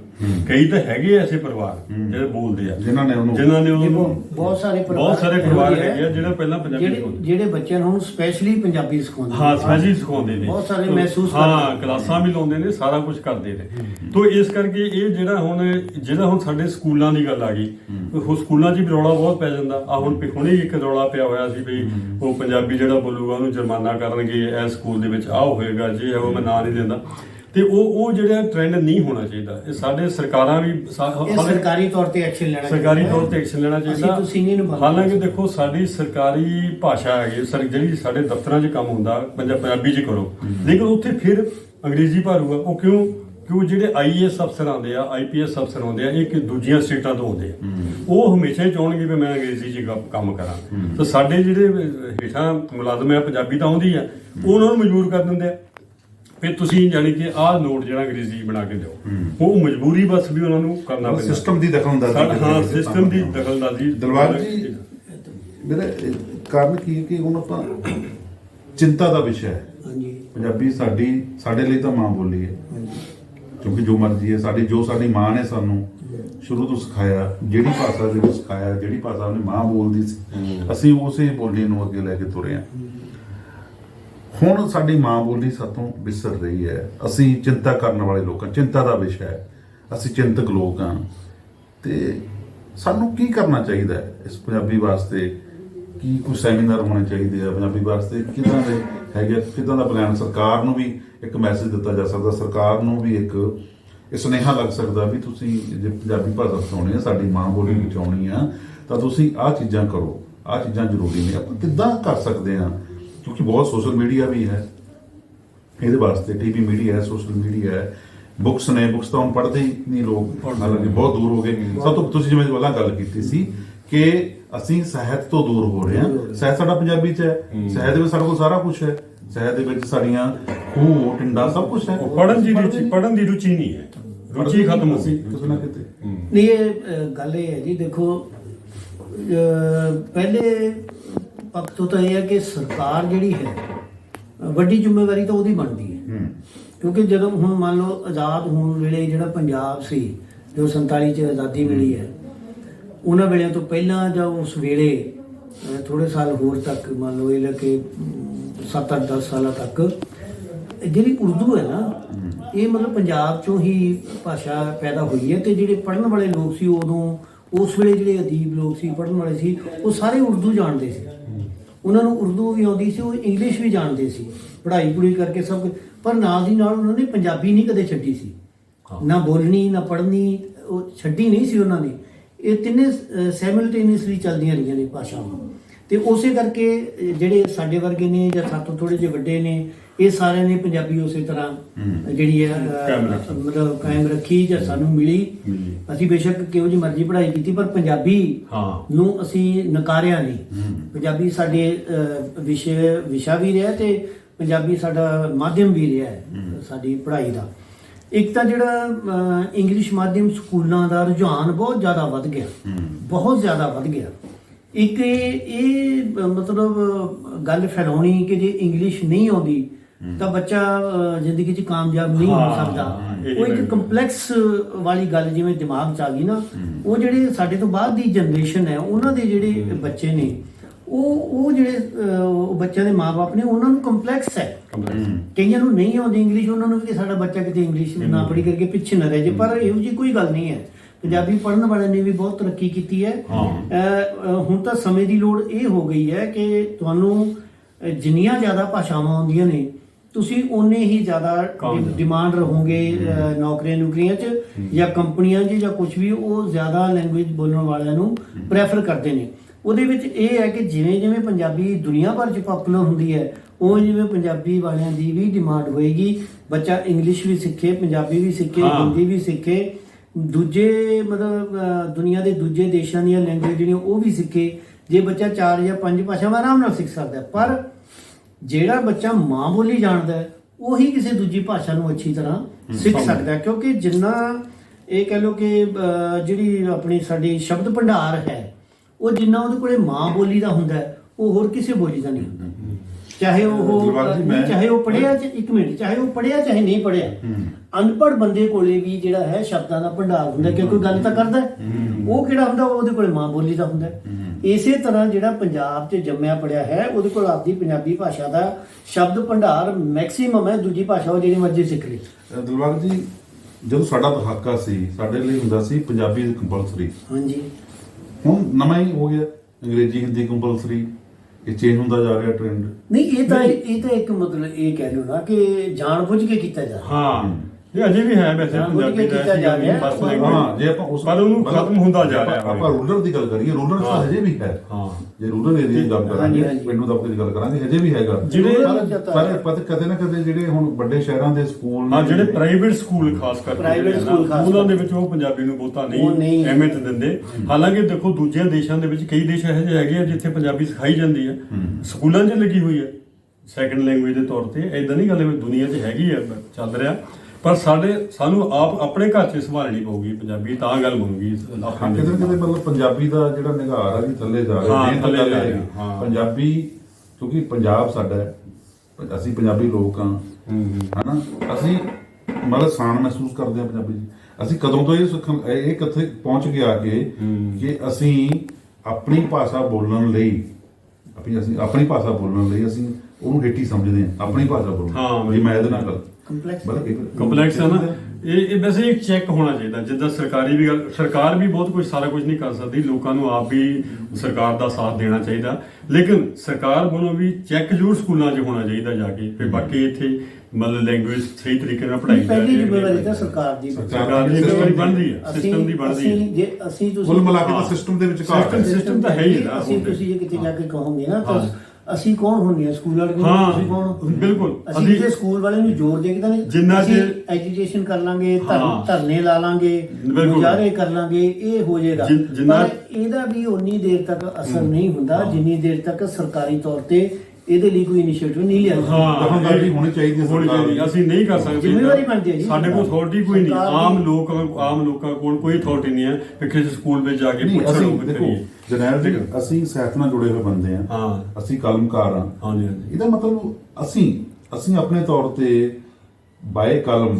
ਕਈ ਤਾਂ ਹੈਗੇ ਐਸੇ ਪਰਿਵਾਰ ਜਿਹੜੇ ਬੋਲਦੇ ਆ। ਜਿਨ੍ਹਾਂ ਨੇ ਉਹਨੂੰ ਜਿਨ੍ਹਾਂ ਨੇ ਉਹਨੂੰ ਬਹੁਤ ਸਾਰੇ ਪਰਿਵਾਰ ਬਹੁਤ ਸਾਰੇ ਪਰਿਵਾਰ ਹੈਗੇ ਆ ਜਿਹੜਾ ਪਹਿਲਾਂ ਪੰਜਾਬੀ ਸਿਖਾਉਂਦੇ ਜਿਹੜੇ ਬੱਚਿਆਂ ਨੂੰ ਸਪੈਸ਼ਲੀ ਪੰਜਾਬੀ ਸਿਖਾਉਂਦੇ ਹਾਂ। ਸਪੈਸ਼ਲੀ ਸਿਖਾਉਂਦੇ ਨੇ। ਬਹੁਤ ਸਾਰੇ ਮਹਿਸੂਸ ਹਾਂ ਕਰਦੇ ਨੇ। ਕਲਾਸਾਂ ਵੀ ਲਾਉਂਦੇ ਨੇ ਸਾਰਾ ਕੁਝ ਕਰਦੇ ਨੇ। ਤੋਂ ਇਸ ਕਰਕੇ ਇਹ ਜਿਹੜਾ ਹੁਣ ਜਿਹੜਾ ਹੁਣ ਸਾਡੇ ਸਕੂਲਾਂ ਦੀ ਗੱਲ ਆ ਗਈ ਉਹ ਸਕੂਲਾਂ 'ਚ ਵੀ ਰੌਲਾ ਬਹੁਤ ਪੈ ਜਾਂਦਾ। ਆ ਹੁਣ ਹੁਣੇ ਹੀ ਇੱਕ ਰੌਲਾ ਪਿਆ ਹੋਇਆ ਸੀ ਵੀ ਉਹ ਪੰਜਾਬੀ ਜਿਹੜਾ ਬੋਲੂਗਾ ਉਹਨੂੰ ਜੁਰਮਾਨਾ ਕਰਨਗੇ ਇਹ ਸਕੂਲ ਦੇ ਵਿੱਚ ਆਹ ਹੋਏਗਾ ਜੇ ਉਹ ਮੈਂ ਨਾਂ ਨਹੀਂ ਦਿੰਦਾ। ਤੇ ਉਹ ਉਹ ਜਿਹੜਾ ਟ੍ਰੈਂਡ ਨਹੀਂ ਹੋਣਾ ਚਾਹੀਦਾ। ਇਹ ਸਾਡੇ ਸਰਕਾਰਾਂ ਵੀ ਸਰਕਾਰੀ ਤੌਰ ਤੇ ਐਕਸ਼ਨ ਲੈਣਾ ਸਰਕਾਰੀ ਤੌਰ ਤੇ ਐਕਸ਼ਨ ਲੈਣਾ ਅਸੀਂ ਚਾਹੀਦਾ ਤੁਸੀਂ ਨਹੀਂ ਨਿਭਾਉਂਦੇ। ਹਾਲਾਂਕਿ ਦੇਖੋ ਸਾਡੀ ਸਰਕਾਰੀ ਭਾਸ਼ਾ ਹੈਗੀ ਸਰ ਜਿਹੜੀ ਸਾਡੇ ਦਫ਼ਤਰਾਂ 'ਚ ਕੰਮ ਹੁੰਦਾ ਪੰਜਾ- ਪੰਜਾਬੀ 'ਚ ਕਰੋ। ਲੇਕਿਨ ਉੱਥੇ ਫਿਰ ਅੰਗਰੇਜ਼ੀ ਭਾਰੂਗਾ। ਉਹ ਕਿਉਂ? ਕਿਉਂ ਜਿਹੜੇ ਆਈਏਐਸ ਅਫਸਰ ਆਉਂਦੇ ਆ ਆਈਪੀਐਸ ਅਫਸਰ ਆਉਂਦੇ ਆ ਇਹ ਕਿ ਦੂਜੀਆਂ ਸਟੇਟਾਂ ਤੋਂ ਆਉਂਦੇ ਆ। ਉਹ ਹਮੇਸ਼ਾ ਹੀ ਚਾਹਣਗੇ ਵੀ ਮੈਂ ਅੰਗਰੇਜ਼ੀ 'ਚ ਕੰਮ ਕਰਾਂ। ਤਾਂ ਸਾਡੇ ਜਿਹੜੇ ਹੇਠਾਂ ਮੁਲਾਜ਼ਮ ਆ ਪੰਜਾਬੀ ਤਾਂ ਆਉਂਦੀ ਆ ਉਹ ਉਹਨਾਂ ਨੂੰ ਮਜਬੂਰ ਕਰ ਦਿੰਦੇ ਆ। ਫਿਰ ਤੁਸੀਂ ਜਾਣੀ ਕਿ ਆਹ ਨੋਟ ਜਿਹੜਾ ਅੰਗਰੇਜ਼ੀ ਬਣਾ ਕੇ ਦਿਓ ਉਹ ਮਜਬੂਰੀ ਬਸ ਵੀ ਉਹਨਾਂ ਨੂੰ ਕਰਨਾ ਪੈਂਦਾ। ਸਿਸਟਮ ਦੀ ਦਖਲਅੰਦਾਜ਼ੀ ਹਾਂ। ਸਿਸਟਮ ਦੀ ਦਖਲਅੰਦਾਜ਼ੀ ਦਿਲਬਾਗ ਜੀ ਮੇਰਾ ਕਾਰਨ ਕੀ ਹੈ ਕਿ ਹੁਣ ਆਪਾਂ ਚਿੰਤਾ ਦਾ ਵਿਸ਼ਾ ਹੈ। ਹਾਂਜੀ। ਪੰਜਾਬੀ ਸਾਡੀ ਸਾਡੇ ਲਈ ਤਾਂ ਮਾਂ ਬੋਲੀ ਹੈ। ਹਾਂਜੀ। ਕਿਉਂਕਿ ਜੋ ਮਰਜ਼ੀ ਹੈ ਸਾਡੀ ਜੋ ਸਾਡੀ ਮਾਂ ਨੇ ਸਾਨੂੰ ਸ਼ੁਰੂ ਤੋਂ ਸਿਖਾਇਆ ਜਿਹੜੀ ਭਾਸ਼ਾ ਦੇ ਵਿੱਚ ਸਿਖਾਇਆ ਜਿਹੜੀ ਭਾਸ਼ਾ ਉਹਨੇ ਮਾਂ ਬੋਲਦੀ ਸੀ ਅਸੀਂ ਉਸੇ ਬੋਲੀ ਨੂੰ ਅੱਗੇ ਲੈ ਕੇ ਤੁਰੇ ਹਾਂ। ਹੁਣ ਸਾਡੀ ਮਾਂ ਬੋਲੀ ਸਾਤੋਂ ਵਿਸਰ ਰਹੀ ਹੈ। ਅਸੀਂ ਚਿੰਤਾ ਕਰਨ ਵਾਲੇ ਲੋਕਾਂ ਚਿੰਤਾ ਦਾ ਵਿਸ਼ਾ ਹੈ। ਅਸੀਂ ਚਿੰਤਕ ਲੋਕ ਹਾਂ। ਤੇ ਸਾਨੂੰ ਕੀ ਕਰਨਾ ਚਾਹੀਦਾ ਹੈ ਇਸ ਪੰਜਾਬੀ ਵਾਸਤੇ? ਕੀ ਕੋਈ ਸੈਮੀਨਾਰ ਹੋਣੇ ਚਾਹੀਦੇ ਆ ਪੰਜਾਬੀ ਵਾਸਤੇ? ਕਿਦਾਂ ਦੇ ਹੈਗੇ ਕਿਦਾਂ ਦਾ ਪਲਾਨ ਸਰਕਾਰ ਨੂੰ ਵੀ ਇੱਕ ਮੈਸੇਜ ਦਿੱਤਾ ਜਾ ਸਕਦਾ ਸਰਕਾਰ ਨੂੰ ਵੀ ਇੱਕ ਇਹ ਸੁਨੇਹਾ ਲੱਗ ਸਕਦਾ ਵੀ ਤੁਸੀਂ ਜੇ ਪੰਜਾਬੀ ਭਾਸ਼ਾ ਸਿਖਾਉਣੀ ਹੈ ਸਾਡੀ ਮਾਂ ਬੋਲੀ ਵਿੱਚ ਆਉਣੀ ਆ ਤਾਂ ਤੁਸੀਂ ਆਹ ਚੀਜ਼ਾਂ ਕਰੋ ਆਹ ਚੀਜ਼ਾਂ ਜ਼ਰੂਰੀ ਨੇ। ਆਪਾਂ ਕਿੱਦਾਂ ਕਰ ਸਕਦੇ ਹਾਂ ਕਿਉਂਕਿ ਬਹੁਤ ਸੋਸ਼ਲ ਮੀਡੀਆ ਵੀ ਹੈ। ਇਹਦੇ ਵਾਸਤੇ ਟੀਵੀ ਮੀਡੀਆ ਹੈ ਸੋਸ਼ਲ ਮੀਡੀਆ ਹੈ। ਬੁੱਕਸ ਨੇ ਬੁੱਕਸ ਤਾਂ ਪੜ੍ਹਦੇ ਹੀ ਨਹੀਂ ਲੋਕ। ਹਾਲਾਂਕਿ ਬਹੁਤ ਦੂਰ ਹੋ ਗਏ। ਸਭ ਤੋਂ ਤੁਸੀਂ ਜਿਵੇਂ ਪਹਿਲਾਂ ਗੱਲ ਕੀਤੀ ਸੀ ਕਿ ਅਸੀਂ ਸਾਹਿਤ ਤੋਂ ਦੂਰ ਹੋ ਰਹੇ ਹਾਂ। ਸਾਹਿਤ ਸਾਡਾ ਪੰਜਾਬੀ ਚ ਹੈ। ਸਾਹਿਤ ਵਿੱਚ ਸਾਡੇ ਕੋਲ ਸਾਰਾ ਕੁਝ ਹੈ। ਸਾਹਿਤ ਦੇ ਵਿੱਚ ਸਾਡੀਆਂ ਖੂਹ ਟਿੰਡਾ ਸਭ ਕੁਝ ਹੈ। ਪੜਨ ਦੀ ਰੁਚੀ ਪੜਨ ਦੀ ਰੁਚੀ ਨਹੀਂ ਹੈ। ਰੁਚੀ ਖਤਮ ਹੋ ਗਈ। ਕਿਸੇ ਨਾ ਕਿਤੇ। ਨਹੀਂ ਇਹ ਗੱਲ ਇਹ ਹੈ ਜੀ ਦੇਖੋ ਪਹਿਲੇ ਪੱਖ ਤੋਂ ਤਾਂ ਇਹ ਹੈ ਕਿ ਸਰਕਾਰ ਜਿਹੜੀ ਹੈ ਵੱਡੀ ਜ਼ਿੰਮੇਵਾਰੀ ਤਾਂ ਉਹਦੀ ਬਣਦੀ ਹੈ। ਹੂੰ। ਕਿਉਂਕਿ ਜਦੋਂ ਹੁਣ ਮੰਨ ਲਓ ਆਜ਼ਾਦ ਹੋਣ ਵੇਲੇ ਜਿਹੜਾ ਪੰਜਾਬ ਸੀ ਜੋ 47 ਚ ਆਜ਼ਾਦੀ ਮਿਲੀ ਹੈ ਉਹਨਾਂ ਵੇਲਿਆਂ ਤੋਂ ਪਹਿਲਾਂ ਜਾਂ ਉਸ ਵੇਲੇ ਅ, ਥੋੜੇ ਸਾਲ ਹੋਰ ਤੱਕ ਮੰਨ ਲਓ ਇਹ ਲੈ ਕੇ 7-8 10 ਸਾਲਾਂ ਤੱਕ ਜਿਹੜੀ ਉਰਦੂ ਹੈ ਨਾ ਇਹ ਮਤਲਬ ਪੰਜਾਬ ਚੋਂ ਹੀ ਭਾਸ਼ਾ ਪੈਦਾ ਹੋਈ ਹੈ ਤੇ ਜਿਹੜੇ ਪੜ੍ਹਨ ਵਾਲੇ ਲੋਕ ਸੀ ਉਦੋਂ ਉਸ ਵੇਲੇ ਜਿਹੜੇ ਅਦੀਬ ਲੋਕ ਸੀ ਪੜ੍ਹਨ ਵਾਲੇ ਸੀ ਉਹ ਸਾਰੇ ਉਰਦੂ ਜਾਣਦੇ ਸੀ। ਉਹਨਾਂ ਨੂੰ ਉਰਦੂ ਵੀ ਆਉਂਦੀ ਸੀ ਉਹ ਇੰਗਲਿਸ਼ ਵੀ ਜਾਣਦੇ ਸੀ। ਪੜ੍ਹਾਈ ਪੂਰੀ ਕਰਕੇ ਸਭ ਕੁਝ ਪਰ ਨਾਲ ਦੀ ਨਾਲ ਉਹਨਾਂ ਨੇ ਪੰਜਾਬੀ ਨਹੀਂ ਕਦੇ ਛੱਡੀ ਸੀ। ਨਾ ਬੋਲਣੀ ਨਾ ਪੜ੍ਹਨੀ ਉਹ ਛੱਡੀ ਨਹੀਂ ਸੀ ਉਹਨਾਂ ਨੇ। ਇਹ ਤਿੰਨੇ ਸੈਮਲਟੇਨੀਅਸਲੀ ਚੱਲਦੀਆਂ ਰਹੀਆਂ ਨੇ ਭਾਸ਼ਾਵਾਂ। ਤੇ ਉਸੇ ਕਰਕੇ ਜਿਹੜੇ ਸਾਡੇ ਵਰਗੇ ਨੇ ਜਾਂ ਸਾਤੋਂ ਥੋੜੇ ਜਿਹੇ ਵੱਡੇ ਨੇ ਇਹ ਸਾਰਿਆਂ ਨੇ ਪੰਜਾਬੀ ਉਸੇ ਤਰ੍ਹਾਂ ਜਿਹੜੀ ਹੈ। ਮਤਲਬ ਕਾਇਮ ਰੱਖੀ ਜਾਂ ਸਾਨੂੰ ਮਿਲੀ। ਅਸੀਂ ਬੇਸ਼ੱਕ ਕਿਹੋ ਜਿਹੀ ਮਰਜ਼ੀ ਪੜ੍ਹਾਈ ਕੀਤੀ ਪਰ ਪੰਜਾਬੀ ਨੂੰ ਅਸੀਂ ਨਕਾਰਿਆ ਨਹੀਂ। ਪੰਜਾਬੀ ਸਾਡੇ ਵਿਸ਼ੇ ਵਿਸ਼ਾ ਵੀ ਰਿਹਾ ਤੇ ਪੰਜਾਬੀ ਸਾਡਾ ਮਾਧਿਅਮ ਵੀ ਰਿਹਾ ਹੈ। ਸਾਡੀ ਪੜ੍ਹਾਈ ਦਾ। ਇੱਕ ਤਾਂ ਜਿਹੜਾ ਇੰਗਲਿਸ਼ ਮਾਧਿਅਮ ਸਕੂਲਾਂ ਦਾ ਰੁਝਾਨ ਬਹੁਤ ਜ਼ਿਆਦਾ ਵੱਧ ਗਿਆ। ਬਹੁਤ ਜ਼ਿਆਦਾ ਵੱਧ ਗਿਆ। ਇੱਕ ਇਹ ਮਤਲਬ ਗੱਲ ਫੈਲਾਉਣੀ ਕਿ ਜੇ ਇੰਗਲਿਸ਼ ਨਹੀਂ ਆਉਂਦੀ ਤਾਂ ਬੱਚਾ ਜ਼ਿੰਦਗੀ 'ਚ ਕਾਮਯਾਬ ਨਹੀਂ ਹੋ ਸਕਦਾ। ਉਹ ਇੱਕ। ਕੰਪਲੈਕਸ ਵਾਲੀ ਗੱਲ ਜਿਵੇਂ ਦਿਮਾਗ 'ਚ ਆ ਗਈ ਨਾ ਉਹ ਜਿਹੜੇ ਸਾਡੇ ਤੋਂ ਬਾਅਦ ਦੀ ਜਨਰੇਸ਼ਨ ਹੈ ਉਹਨਾਂ ਦੇ ਜਿਹੜੇ ਬੱਚੇ ਨੇ ਉਹ ਉਹ ਜਿਹੜੇ ਅਹ, ਬੱਚਿਆਂ ਦੇ ਮਾਪੇ ਨੇ ਉਹਨਾਂ ਨੂੰ ਕੰਪਲੈਕਸ ਹੈ। ਕਈਆਂ ਨੂੰ ਨਹੀਂ ਆਉਂਦੀ ਇੰਗਲਿਸ਼ ਉਹਨਾਂ ਨੂੰ ਵੀ ਕਿ ਸਾਡਾ ਬੱਚਾ ਕਿਤੇ ਇੰਗਲਿਸ਼ ਨਾ ਪੜ੍ਹੀ ਕਰਕੇ ਪਿੱਛੇ ਨਾ ਰਹਿ ਜੇ ਪਰ ਇਹੋ ਜੀ ਕੋਈ ਗੱਲ ਨਹੀਂ ਹੈ। ਪੰਜਾਬੀ ਪੜ੍ਹਨ ਵਾਲਿਆਂ ਨੇ ਵੀ ਬਹੁਤ ਤਰੱਕੀ ਕੀਤੀ ਹੈ। ਹਾਂ। ਅਹ, ਅਹ, ਹੁਣ ਤਾਂ ਸਮੇਂ ਦੀ ਲੋੜ ਇਹ ਹੋ ਗਈ ਹੈ ਕਿ ਤੁਹਾਨੂੰ ਅਹ, ਜਿੰਨੀਆਂ ਜ਼ਿਆਦਾ ਭਾਸ਼ਾਵਾਂ ਆਉਂਦੀਆਂ ਨੇ ਤੁਸੀਂ ਓਨੇ ਹੀ ਜ਼ਿਆਦਾ। ਡਿਮਾਂਡ ਰਹੋਗੇ ਅਹ, ਨੌਕਰੀਆਂ ਨੌਕਰੀਆਂ 'ਚ ਜਾਂ ਕੰਪਨੀਆਂ 'ਚ ਜਾਂ ਕੁਝ ਵੀ ਉਹ ਜ਼ਿਆਦਾ ਲੈਂਗੁਏਜ ਬੋਲਣ ਵਾਲਿਆਂ ਨੂੰ ਪ੍ਰੈਫਰ ਕਰਦੇ ਨੇ। ਉਹਦੇ ਵਿੱਚ ਇਹ ਹੈ ਕਿ ਜਿਵੇਂ ਜਿਵੇਂ ਪੰਜਾਬੀ ਦੁਨੀਆ ਭਰ 'ਚ ਪਪੂਲਰ ਹੁੰਦੀ ਹੈ ਉਹ ਜਿਵੇਂ ਪੰਜਾਬੀ ਵਾਲਿਆਂ ਦੀ ਵੀ ਡਿਮਾਂਡ ਹੋਏਗੀ ਬੱਚਾ ਇੰਗਲਿਸ਼ ਵੀ ਸਿੱਖੇ ਪੰਜਾਬੀ ਵੀ ਸਿੱਖੇ। ਹਿੰਦੀ ਵੀ ਸਿੱਖੇ ਦੂਜੇ ਮਤਲਬ ਦੁਨੀਆ ਦੇ ਦੂਜੇ ਦੇਸ਼ਾਂ ਦੀਆਂ ਲੈਂਗੁਏਜ ਜਿਹੜੀਆਂ ਉਹ ਵੀ ਸਿੱਖੇ ਜੇ ਬੱਚਾ ਚਾਰ ਜਾਂ ਪੰਜ ਭਾਸ਼ਾਵਾਂ ਆਰਾਮ ਨਾਲ ਸਿੱਖ ਸਕਦਾ। ਪਰ ਜਿਹੜਾ ਬੱਚਾ ਮਾਂ ਬੋਲੀ ਜਾਣਦਾ ਹੈ ਉਹੀ ਕਿਸੇ ਦੂਜੀ ਭਾਸ਼ਾ ਨੂੰ ਅੱਛੀ ਤਰ੍ਹਾਂ ਸਿੱਖ ਸਕਦਾ ਕਿਉਂਕਿ ਜਿੰਨਾ ਇਹ ਕਹਿ ਲਓ ਕਿ ਜਿਹੜੀ ਆਪਣੀ ਸਾਡੀ ਸ਼ਬਦ ਭੰਡਾਰ ਹੈ ਉਹ ਜਿੰਨਾ ਉਹਦੇ ਕੋਲੇ ਮਾਂ ਬੋਲੀ ਦਾ ਹੁੰਦਾ ਹੈ, ਉਹ ਹੋਰ ਕਿਸੇ ਬੋਲੀ ਦਾ ਨਹੀਂ ਹੁੰਦਾ। ਚਾਹੇ ਉਹ ਦਿਲਬਾਗ ਜੀ, ਮੈਂ- ਚਾਹੇ ਉਹ ਪੜਿਆ ਇੱਕ ਮਿੰਟ ਚਾਹੇ ਉਹ ਪੜਿਆ ਚਾਹੇ ਨਹੀਂ ਪੜਿਆ ਅਨਪੜ੍ਹ ਬੰਦੇ ਕੋਲੇ ਵੀ ਜਿਹੜਾ ਹੈ ਸ਼ਬਦਾਂ ਦਾ ਭੰਡਾਰ ਹੁੰਦਾ ਕਿ ਕੋਈ ਗੱਲ ਤਾਂ ਕਰਦਾ ਹੈ। ਉਹ ਕਿਹੜਾ ਹੁੰਦਾ? ਉਹਦੇ ਕੋਲੇ ਮਾਂ ਬੋਲੀ ਦਾ ਹੁੰਦਾ ਹੈ। ਇਸੇ ਤਰ੍ਹਾਂ ਜਿਹੜਾ ਪੰਜਾਬ 'ਚ ਜੰਮਿਆ ਪੜਿਆ ਹੈ ਉਹਦੇ ਕੋਲ ਆਪਦੀ ਪੰਜਾਬੀ ਭਾਸ਼ਾ ਦਾ ਸ਼ਬਦ ਭੰਡਾਰ ਮੈਕਸਿਮਮ ਹੈ ਦੂਜੀ ਭਾਸ਼ਾ ਉਹ ਜਿਹੜੀ ਮਰਜ਼ੀ ਸਿੱਖ ਲੇ ਅਹ ਦਿਲਬਾਗ ਜੀ ਜਦੋਂ ਸਾਡਾ ਦਹਾਕਾ ਸੀ ਸਾਡੇ ਲਈ ਹੁੰਦਾ ਸੀ ਪੰਜਾਬੀ ਕੰਪਲਸਰੀ ਹਾਂਜੀ। ਹੁਣ ਨਵਾਂ ਹੀ ਹੋ ਗਿਆ ਅੰਗਰੇਜ਼ੀ ਹਿੰਦੀ ਕੰਪਲਸਰੀ ਇਹ ਚੇਂਜ ਹੁੰਦਾ ਜਾ ਰਿਹਾ ਟ੍ਰੈਂਡ ਨਹੀਂ ਇਹ ਤਾਂ ਇਹ ਤਾਂ ਇੱਕ ਮਤਲਬ ਇਹ ਕਹਿ ਲਓ ਨਾ ਕਿ ਜਾਣ ਬੁੱਝ ਕੇ ਕੀਤਾ ਜਾ ਰਿਹਾ। ਹਾਂ। ਇਹ ਅਜੇ ਵੀ ਹੈ ਵੈਸੇ ਹਾਂ, ਪੰਜਾਬੀ ਕੀਤਾ ਦਾ ਜਾ ਰਿਹਾ। ਹਾਂ ਲੈਂਗੁਏਜ ਜੇ ਆਪਾਂ ਉਸ ਪਰ ਉਹਨੂੰ ਮਤਲਬ ਖਤਮ ਹੁੰਦਾ ਜਾ ਰਿਹਾ ਆਪਾਂ- ਰੂਰਲ ਦੀ ਗੱਲ ਕਰੀਏ ਰੂਰਲ ਤਾਂ ਹਾਂ। ਹਜੇ ਵੀ ਹੈ। ਹਾਂ। ਜੇ ਰੂਰਲ ਏਰੀਆ ਦੀ ਗੱਲ ਕਰਾਂਗੇ ਹਾਂਜੀ। ਪਿੰਡੂ ਦਬਕੇ ਦੀ ਗੱਲ ਕਰਾਂਗੇ ਹਜੇ ਵੀ ਹੈਗਾ। ਜਿਹੜੇ- ਪਰ- ਪਰ ਪਰ ਕਦੇ ਨਾ ਕਦੇ ਜਿਹੜੇ ਹੁਣ ਵੱਡੇ ਸ਼ਹਿਰਾਂ ਦੇ ਸਕੂਲ ਹਾਂ ਨੇ- ਜਿਹੜੇ ਪ੍ਰਾਈਵੇਟ ਸਕੂਲ ਖਾਸ ਕਰਕੇ Private ਜਿਹੜੇ ਆ ਨਾ, ਸਕੂਲ ਖਾਸ ਉਹਨਾਂ ਦੇ। ਵਿੱਚ ਉਹ ਪੰਜਾਬੀ ਨੂੰ ਬਹੁਤਾ ਉਹ ਨਹੀਂ। ਨਹੀਂ। ਅਹਿਮੀਅਤ ਦਿੰਦੇ। ਹਾਲਾਂਕਿ ਦੇਖੋ ਦੂਜਿਆਂ ਦੇਸ਼ਾਂ ਦੇ ਵਿੱਚ ਕਈ ਦੇਸ਼ ਇਹੋ ਜਿਹੇ ਹੈਗੇ ਆ ਜਿੱਥੇ ਪੰਜਾਬੀ ਸਿਖਾਈ ਜਾਂਦੀ ਹੈ। ਸਕੂਲਾਂ 'ਚ ਲੱਗੀ ਹੋਈ ਹੈ। ਸੈਕੰਡ ਲੈਂਗੁਏਜ ਦੇ ਤੌਰ ਤੇ ਐਦਾਂ ਨਹੀਂ ਗੱਲ ਹੈ ਵੀ ਦੁਨੀਆ 'ਚ ਹੈਗੀ ਹੈ ਚੱਲ ਰਿਹਾ। ਪਰ ਸਾਡੇ ਸਾਨੂੰ ਆਪ ਆਪਣੇ ਘਰ 'ਚ ਸੰਭਾਲਣੀ ਪਊਗੀ ਪੰਜਾਬੀ ਤਾਂ ਗੱਲ ਬਣੂਗੀ। ਆਪਣੇ ਕਿਤੇ ਕਿਤੇ ਮਤਲਬ ਪੰਜਾਬੀ ਦਾ ਜਿਹੜਾ ਨਿਗਾਰ ਆ ਜੀ ਥੱਲੇ ਜਾ ਰਿਹਾ ਹਾਂ, ਥੱਲੇ ਜਾ ਰਹੇ। ਪੰਜਾਬੀ ਕਿਉਂਕਿ ਪੰਜਾਬ ਸਾਡਾ ਹੈ ਅਸੀਂ ਪੰਜਾਬੀ ਲੋਕ ਹਾਂ। ਹਨਾ? ਅਸੀਂ ਮਤਲਬ ਸਾਨ ਮਹਿਸੂਸ ਕਰਦੇ ਹਾਂ ਪੰਜਾਬੀ ਅਸੀਂ ਕਦੋਂ ਤੋਂ ਇਹ ਸਿੱਖਣ ਇਹ ਕਿੱਥੇ ਪਹੁੰਚ ਗਿਆ ਕਿ। ਕਿ ਅਸੀਂ ਆਪਣੀ ਭਾਸ਼ਾ ਬੋਲਣ ਲਈ ਆਪਣੀ ਅਸੀਂ ਆਪਣੀ ਭਾਸ਼ਾ ਬੋਲਣ ਲਈ ਅਸੀਂ ਉਹਨੂੰ ਹੇਠੀ ਸਮਝਦੇ ਹਾਂ ਆਪਣੀ ਭਾਸ਼ਾ ਹਾਂ, ਬੋਲਣ ਜੀ ਮੈਂ ਇਹਦੇ ਨਾਲ ਗੱਲ ਕੰਪਲੈਕਸ ਕੰਪਲੈਕਸ ਹੈ ਨਾ। ਇਹ ਇਹ ਵੈਸੇ ਇੱਕ ਚੈੱਕ ਹੋਣਾ ਚਾਹੀਦਾ ਜਿੱਦਾਂ ਸਰਕਾਰੀ ਵੀ ਗੱਲ ਸਰਕਾਰ ਵੀ ਬਹੁਤ ਕੁਝ ਸਾਰਾ ਕੁਝ ਨਹੀਂ ਕਰ ਸਕਦੀ। ਲੋਕਾਂ ਨੂੰ ਆਪ ਵੀ ਸਰਕਾਰ ਦਾ ਸਾਥ ਦੇਣਾ ਚਾਹੀਦਾ। ਲੇਕਿਨ ਸਰਕਾਰ ਵੱਲੋਂ ਵੀ ਚੈੱਕ ਜ਼ਰੂਰ ਸਕੂਲਾਂ 'ਚ ਹੋਣਾ ਚਾਹੀਦਾ ਜਾ ਕੇ। ਫਿਰ ਬਾਕੀ ਇੱਥੇ ਮਤਲਬ ਲੈਂਗੁਏਜ ਸਹੀ ਤਰੀਕੇ ਨਾਲ ਪੜ੍ਹਾਈ ਪਹਿਲੀ ਜਾਵੇ। ਜ਼ਿੰਮੇਵਾਰੀ ਤਾਂ ਸਰਕਾਰ ਦੀ ਸਰਕਾਰ ਦੀ ਜ਼ਿੰਮੇਵਾਰੀ ਬਣਦੀ ਹੈ। ਸਿਸਟਮ ਦੀ ਬਣਦੀ ਹੈ। ਅਸੀਂ ਜੇ ਅਸੀਂ ਤੁਸੀਂ ਕੁੱਲ ਮਿਲਾ ਕੇ ਤਾਂ ਹਾਂ। ਸਿਸਟਮ ਦੇ ਵਿੱਚ ਹੈ System- system ਤਾਂ ਹੈ ਹੀ ਨਾ ਅਸੀਂ। ਤੁਸੀਂ ਜੇ ਕਿਤੇ ਜਾ ਕੇ ਕਹੋਗੇ ਨਾ ਤਾਂ ਹਾਂ। ਅਸੀਂ ਕੌਣ ਹੁੰਦੇ ਆ ਸਕੂਲ ਵਾਲੇ ਹਾਂ, ਤੁਸੀਂ ਕੌਣ ਹੋ? ਬਿਲਕੁਲ। ਅਸੀਂ ਜੇ ਸਕੂਲ ਵਾਲੇ ਨੂੰ ਜ਼ੋਰ ਦੇ ਕੇ ਤਾਂ ਨਹੀਂ ਜਿੰਨਾ ਅਸੀਂ ਚਿਰ- ਐਜੂਕੇਸ਼ਨ ਕਰ ਲਾਂਗੇ ਧਰ- ਹਾਂ। ਧਰਨੇ ਲਾ ਲਾਂਗੇ ਬਿਲਕੁਲ। ਮੁਜ਼ਾਹਰੇ ਕਰ ਲਾਂਗੇ ਇਹ ਹੋ ਜਾਏਗਾ ਜਿ- ਜਿੰਨਾ- ਪਰ ਇਹਦਾ ਵੀ ਉਨੀ ਦੇਰ ਤੱਕ ਅਸਰ ਨਹੀਂ ਹੁੰਦਾ ਜਿੰਨੀ ਦੇਰ ਤੱਕ ਸਰਕਾਰੀ ਤੌਰ ਤੇ ਇਹਦੇ ਲਈ ਕੋਈ ਇਨੀਸ਼ੀਏਟਿਵ ਨਹੀਂ ਲਿਆ ਜਾਂਦਾ ਹਾਂ ਦਖਲਅੰਦਾਜ਼ੀ ਹੋਣੀ ਚਾਹੀਦੀ ਹੈ ਹੋਣੀ ਸਰਕਾਰ ਚਾਹੀਦੀ ਦੀ। ਅਸੀਂ ਨਹੀਂ ਕਰ ਸਕਦੇ ਜ਼ਿੰਮੇਵਾਰੀ ਬਣਦੀ ਹੈ ਜੀ ਸਾਡੇ ਕੋਲ ਅਥਾਰਟੀ ਕੋਈ ਨਹੀਂ ਸਰਕਾਰ ਦੀ- ਆਮ ਲੋਕ ਆਮ ਲੋਕਾਂ ਕੋਲ ਕੋਈ ਅਥਾਰਟੀ ਨਹੀਂ ਹੈ ਕਿ ਕਿਸੇ ਸਕੂਲ ਵਿੱਚ ਜਾ ਕੇ ਨਹੀਂ ਪੁੱਛਣ ਅਸੀਂ ਉਹ ਦੇਖੋ ਜਨਰਲ ਜੀ ਅਸੀਂ ਸਾਹਿਤ ਨਾਲ ਜੁੜੇ ਹੋਏ ਬੰਦੇ ਹਾਂ ਹਾਂ। ਅਸੀਂ ਕਲਮਕਾਰ ਹਾਂ ਹਾਂਜੀ ਹਾਂਜੀ। ਇਹਦਾ ਮਤਲਬ ਅਸੀਂ ਅਸੀਂ ਆਪਣੇ ਤੌਰ ਤੇ ਬਾਏ ਕਲਮ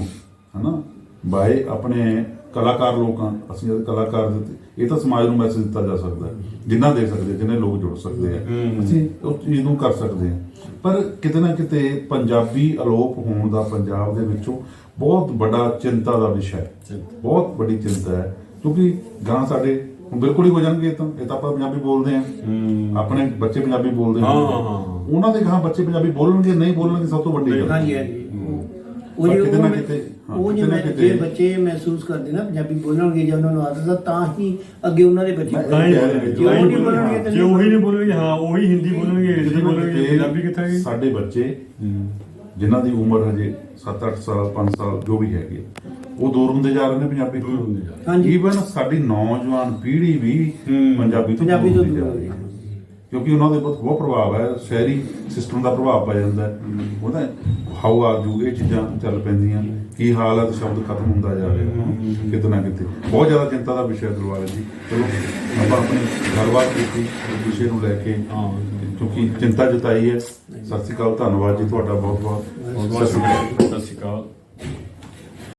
ਹਨਾ? ਬਾਏ ਆਪਣੇ ਕਲਾਕਾਰ ਲੋਕਾਂ ਅਸੀਂ ਕਲਾਕਾਰ ਦੇ ਤੇ- ਇਹ ਤਾਂ ਸਮਾਜ ਨੂੰ ਮੈਸੇਜ ਦਿੱਤਾ ਜਾ ਸਕਦਾ ਹੈ। ਜਿੰਨਾ ਦੇ ਸਕਦੇ ਜਿੰਨੇ ਲੋਕ ਜੁੜ ਸਕਦੇ ਆ। ਅਸੀਂ ਉਸ ਚੀਜ਼ ਨੂੰ ਕਰ ਸਕਦੇ ਹਾਂ ਪਰ ਕਿਤੇ ਨਾ ਕਿਤੇ ਪੰਜਾਬੀ ਅਲੋਪ ਹੋਣ ਦਾ ਪੰਜਾਬ ਦੇ ਵਿੱਚੋਂ ਬਹੁਤ ਵੱਡਾ ਚਿੰਤਾ ਦਾ ਵਿਸ਼ਾ ਹੈ। ਬਹੁਤ ਵੱਡੀ ਚਿੰਤਾ ਹੈ। ਕਿਉਂਕਿ ਗਾਂ ਸਾਡੇ ਬਿਲਕੁਲ ਹੀ ਹੋ ਜਾਣਗੇ ਇਹ ਤਾਂ। ਇਹ ਤਾਂ ਆਪਾਂ ਪੰਜਾਬੀ ਬੋਲਦੇ ਹੂੰ। ਆਪਣੇ ਬੱਚੇ ਪੰਜਾਬੀ ਬੋਲਦੇ ਹਾਂ, ਹੋਣਗੇ। ਹਾਂ, ਹਾਂ। ਉਹਨਾਂ ਦੇ ਗਾਂ ਬੱਚੇ ਪੰਜਾਬੀ ਬੋਲਣਗੇ ਨਹੀਂ ਬੋਲਣਗੇ ਸਭ ਤੋਂ ਵੱਡੀ ਗੱਲ। ਹਾਂਜੀ ਹਾਂਜੀ। ਉਹ ਪਰ ਜੇ ਕਿਤੇ ਨਾ ਉਹ- ਕਿਤੇ, ਹਾਂ, ਉਹ ਜੇ ਕਿਤੇ ਨਾ ਮੈਂ- ਕਿਤੇ- ਜੇ ਬੱਚੇ ਮਹਿਸੂਸ ਕਰਦੇ ਨਾ ਪੰਜਾਬੀ ਬੋਲਣਗੇ ਜਾਂ ਉਹਨਾਂ ਨੂੰ ਆਦਤ ਆ ਤਾਂ ਹੀ ਅੱਗੇ ਉਹਨਾਂ ਦੇ ਬੱਚੇ ਤਾਂ ਹੀ ਬੋਲਣਗੇ ਜੇ ਉਹ ਨਹੀਂ ਬੋਲਣਗੇ ਤਾਂ ਜੇ ਉਹੀ ਨਹੀਂ ਬੋਲਣਗੇ। ਹਾਂ ਉਹੀ ਹਿੰਦੀ ਬੋਲਣਗੇ ਪੰਜਾਬੀ ਕਿੱਥੇ ਸਾਡੇ ਬੱਚੇ ਜਿਨ੍ਹਾਂ ਦੀ ਉਮਰ ਹਜੇ 7-8 ਸਾਲ 5 ਸਾਲ ਜੋ ਵੀ ਹੈਗੇ ਉਹ ਦੂਰ ਹੁੰਦੇ ਜਾ ਰਹੇ ਨੇ ਪੰਜਾਬੀ? ਦੂਰ ਹੁੰਦੇ ਜਾ ਰਹੇ। ਹਾਂਜੀ। ਈਵਨ ਸਾਡੀ ਨੌਜਵਾਨ ਪੀੜ੍ਹੀ ਵੀ। ਪੰਜਾਬੀ ਤੋਂ ਪੰਜਾਬੀ ਦੂਰ ਤੋਂ ਦੂਰ ਰਹੀ। ਹੈ। ਕਿਉਂਕਿ ਉਹਨਾਂ ਦੇ ਬਹੁਤ ਬਹੁਤ ਪ੍ਰਭਾਵ ਹੈ ਸ਼ਹਿਰੀ ਸਿਸਟਮ ਦਾ ਪ੍ਰਭਾਵ ਪੈ ਜਾਂਦਾ ਹੈ। ਉਹਦਾ ਆਰ ਯੂ ਇਹ ਚੀਜ਼ਾਂ ਚੱਲ ਪੈਂਦੀਆਂ ਕੀ ਹਾਲ ਹੈ ਤੇ ਸ਼ਬਦ ਖਤਮ ਹੁੰਦਾ ਜਾ ਰਿਹਾ। ਕਿਤੇ ਨਾ ਕਿਤੇ। ਬਹੁਤ ਜ਼ਿਆਦਾ ਚਿੰਤਾ ਦਾ ਵਿਸ਼ਾ ਦਰਵਾਜ਼ੇ ਜੀ। ਚਲੋ ਆਪਾਂ ਆਪਣੀ ਗੱਲਬਾਤ ਕੀਤੀ ਵਿਸ਼ੇ ਨੂੰ ਲੈ ਕੇ ਹਾਂ। ਕਿਉਂਕਿ ਚਿੰਤਾ ਜਤਾਈ ਹੈ। ਸਤਿ ਸ਼੍ਰੀ ਅਕਾਲ, ਧੰਨਵਾਦ ਜੀ ਤੁਹਾਡਾ ਬਹੁਤ ਬਹੁਤ ਬਹੁਤ ਬਹੁਤ ਸਤਿ ਸ਼੍ਰੀ ਅਕਾਲ।